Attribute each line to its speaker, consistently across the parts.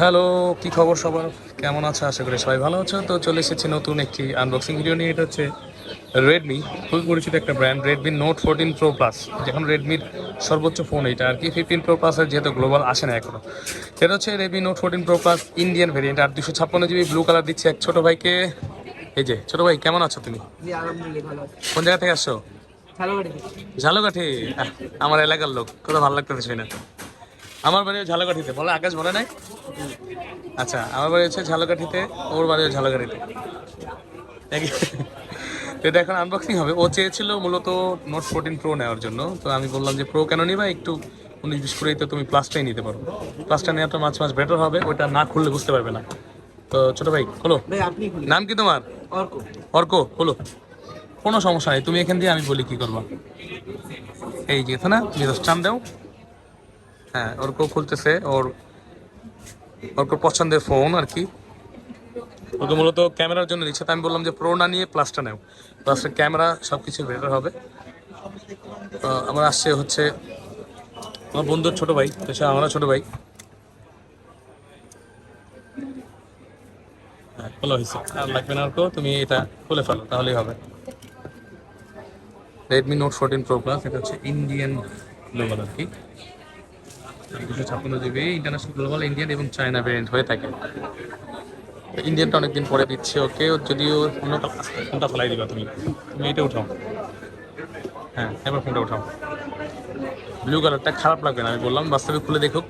Speaker 1: Hello কি খবর সবার? কেমন আছে? আশা করি সবাই ভালো আছো। তো চলে এসেছি নতুন একটি আনবক্সিং ভিডিও নিয়ে। এটা হচ্ছে রেডমি খুবই পরিচিত একটা brand Redmi note fourteen pro plus যেখন রেডমির সর্বোচ্চ ফোন এটা আর কি। ফিফটিন প্রো প্লাসের যেহেতু গ্লোবাল আসে না এখনও এটা হচ্ছে Redmi note fourteen pro plus Indian variant আর দুশো ছাপ্পান্ন জিবি ব্লু কালার দিচ্ছে এক ছোট ভাইকে। এই যে ছোটো ভাই কেমন আছো তুমি? কোন জায়গা থেকে আসছো? ঝালকাঠি। আমার এলাকার লোক। কোথাও ভালো লাগতেছে শুনে। আমার বাড়ি ঝালকাঠিতে। বলে আকাশ বলে নাই? আচ্ছা আমার বাড়ি হচ্ছে ঝালকাঠিতে ওর বাড়ি ঝালকাঠিতে। এটা এখন আনবক্সিং হবে। ও চেয়েছিল মূলত নোট ফোরটিন প্রো নেওয়ার জন্য। তো আমি বললাম যে প্রো কেন নিবা? একটু উনিশ বিশ করেই তো তুমি প্লাসটাই নিতে পারো। প্লাসটা নেওয়াটা মাছ মাছ বেটার হবে ওটা না খুললে বুঝতে পারবে না। তো ছোট ভাই খোলো।
Speaker 2: খুলি
Speaker 1: নাম কি তোমার?
Speaker 2: অর্ক।
Speaker 1: অর্ক হলো কোনো সমস্যা নেই তুমি এখান দিয়ে আমি বলি কি করবা। এই যে না টান দাও। হ্যাঁ অর্ক খুলতেছে ওর অর্ক পছন্দের ফোন আর কি। ওকে মূলত ক্যামেরার জন্য দিচ্ছে। তো আমি বললাম যে প্রো না নিয়ে প্লাসটা নেও। প্লাসের ক্যামেরা সব কিছু বেটার হবে। তো আমার আসছে হচ্ছে আমার বন্ধুর ছোট ভাই তো আমারও ছোট ভাই। হ্যাঁ খোলা লাগবে না কেউ, তুমি এটা খুলে ফেলো তাহলেই হবে। Redmi note fourteen pro plus এটা হচ্ছে ইন্ডিয়ান গ্লোবাল আর কি। দুশো ছাপ্পান্ন জিবি ইন্টারন্যাশনাল গ্লোবাল ইন্ডিয়ান এবং চায়না ভেরিয়েন্ট হয়ে থাকে। ইন্ডিয়ানটা অনেকদিন পরে দিচ্ছে ওকে। যদিও অন্য কালার ফোনটা ফেলাই দিবা তুমি। তুমি এটা উঠাও। হ্যাঁ এবার ফোনটা উঠাও। ব্লু কালারটা খারাপ লাগবে না আমি বললাম বাস্তবে খুলে দেখো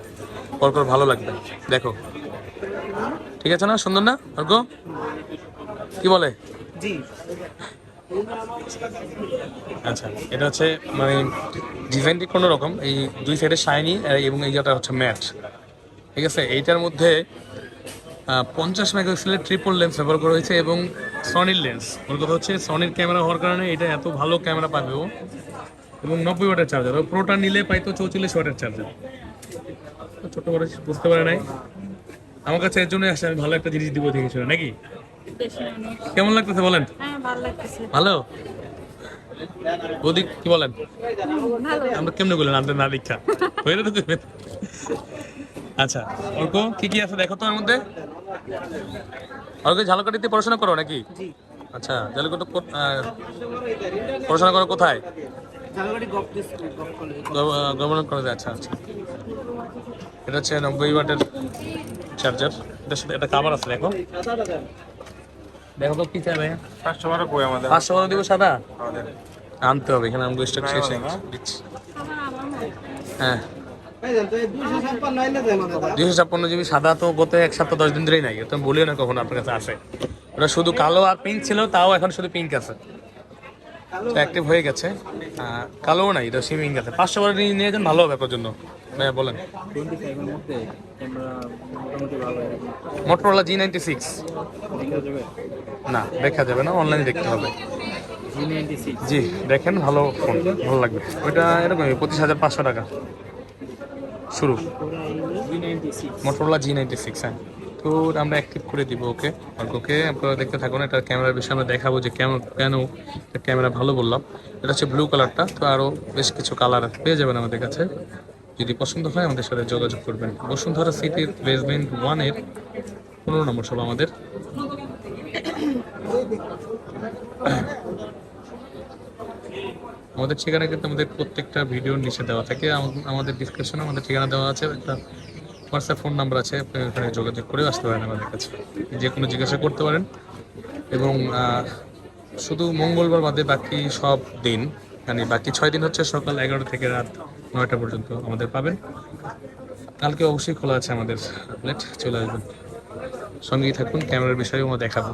Speaker 1: পরপর ভালো লাগবে। দেখো। ঠিক আছে না সুন্দর না অর্ক কি বলে?
Speaker 2: জি।
Speaker 1: আচ্ছা এটা হচ্ছে মানে ডিজাইনটি কোনো রকম এই দুই সাইডে শাইনি এবং এই যেটা হচ্ছে ম্যাট ঠিক আছে? এইটার মধ্যে পঞ্চাশ মেগাপিক্সেলের ট্রিপল লেন্স ব্যবহার করা হয়েছে এবং সনির লেন্স ওর কথা হচ্ছে সনির ক্যামেরা হওয়ার কারণে এটা এত ভালো ক্যামেরা পাবে ও। এবং নব্বই ওয়াটের চার্জার ও প্রোটা নিলে পাইতো চৌচল্লিশ ওয়াটের চার্জার ছোট করে বুঝতে পারে নাই? আমার কাছে এর জন্যই আসছে আমি ভালো একটা জিনিস দিব দেখেছিল নাকি? কেমন লাগতেছে বলেন?
Speaker 3: হ্যাঁ ভালো?
Speaker 1: বৌদি কি বলেন? আমরা কেমনে বললেন আমাদের না দীক্ষা? হয়ে তো দেবেন আচ্ছা অর্ক কি কি আছে দেখো তো এর মধ্যে? অর্ক ঝালকাঠিতে পড়াশোনা করো নাকি? আচ্ছা ঝালকাঠি কো- পড়াশোনা করো কোথায়? গভর্নমেন্ট কলেজে আচ্ছা আচ্ছা। এটা হচ্ছে নব্বই ওয়াটের চার্জার এটার সাথে একটা কাভার আছে দেখো। দেখো তো কি চাইবে
Speaker 4: পাঁচশো বারো কই আমাদের?
Speaker 1: পাঁচশো বারো দিব সাদা? আনতে হবে এখানে আমগো স্টক শেষ হয়ে
Speaker 2: দুশো ছাপ্পান্ন
Speaker 1: জিবি সাদা তো গত এক সপ্তাহ দশ দিন ধরেই নাই তো আমি বলিও না কখনো আপনার কাছে আসে ওটা শুধু কালো আর পিঙ্ক ছিল তাও এখন শুধু পিঙ্ক আছে। অ্যাক্টিভ হয়ে গেছে। কালোও নাই এটা সিমিং আছে। পাঁচশো বারো নিয়ে নিয়ে যান ভালো হবে আপনার জন্য। ভাইয়া বলেন। মোটরোলা জি নাইনটি সিক্স না, দেখা যাবে না অনলাইনে দেখতে হবে।
Speaker 2: জি,
Speaker 1: দেখেন, ভালো ফোন ভালো লাগবে। ওইটা এরকমই, পঁচিশ হাজার পাঁচশো টাকা। শুরু। মোটরোলা জি নাইনটি সিক্স হ্যাঁ। তো আমরা অ্যাক্টিভ করে দিব, ওকে? আর ওকে আপনারা দেখতে থাকুন, এটা ক্যামেরার বিষয়ে আমরা দেখাবো যে কেমন, কেন ক্যামেরা ভালো বললাম। এটা হচ্ছে ব্লু কালারটা তো আরও বেশ কিছু কালার পেয়ে যাবেন আমাদের কাছে। যদি পছন্দ হয় আমাদের সাথে যোগাযোগ করবেন। বসুন্ধরা সিটির বেসমেন্ট ওয়ানের পনেরো নম্বর সব আমাদের। আমাদের ঠিকানা কিন্তু আমাদের প্রত্যেকটা ভিডিওর নিচে দেওয়া থাকে। আমাদের ডিসক্রিপশনে আমাদের ঠিকানা দেওয়া আছে। একটা হোয়াটসঅ্যাপ ফোন নাম্বার আছে, আপনি ওখানে যোগাযোগ করে আসতে পারেন আমাদের কাছে। যে কোনো জিজ্ঞাসা করতে পারেন। এবং শুধু মঙ্গলবার বাদে বাকি সব দিন মানে বাকি ছয় দিন হচ্ছে সকাল এগারোটা থেকে রাত নয়টা পর্যন্ত আমাদের পাবেন। কালকে অবশ্যই খোলা আছে আমাদের চলে আসবেন। সঙ্গেই থাকুন, ক্যামেরার বিষয়েও দেখাবো।